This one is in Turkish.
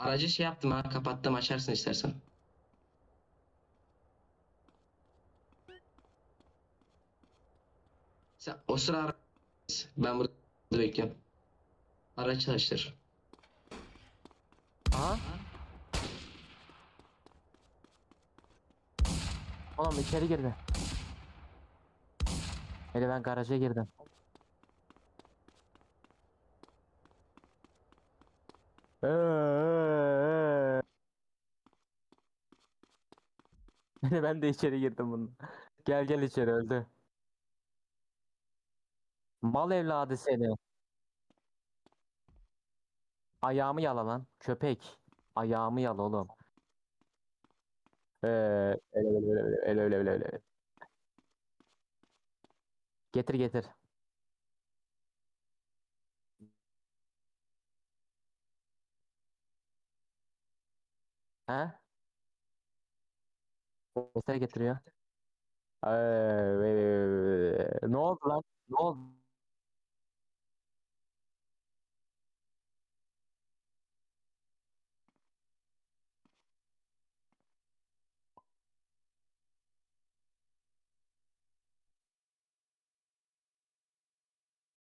Aracı şey yaptım ha kapattım açarsın istersen. Sen o sıra ara- ben burada bekliyorum. Araç çalıştır. Aha. Oğlum içeri girdi. Hele ben garaja girdim. ben de içeri girdim bunun. Gel gel içeri öldü. Mal evladı seni. Ayağımı yala lan. Köpek. Ayağımı yala oğlum. Ee, öyle öyle öyle öyle öyle öyle. Getir getir. He? Sesler getiriyor. Ee, ne oldu lan? Ne oldu?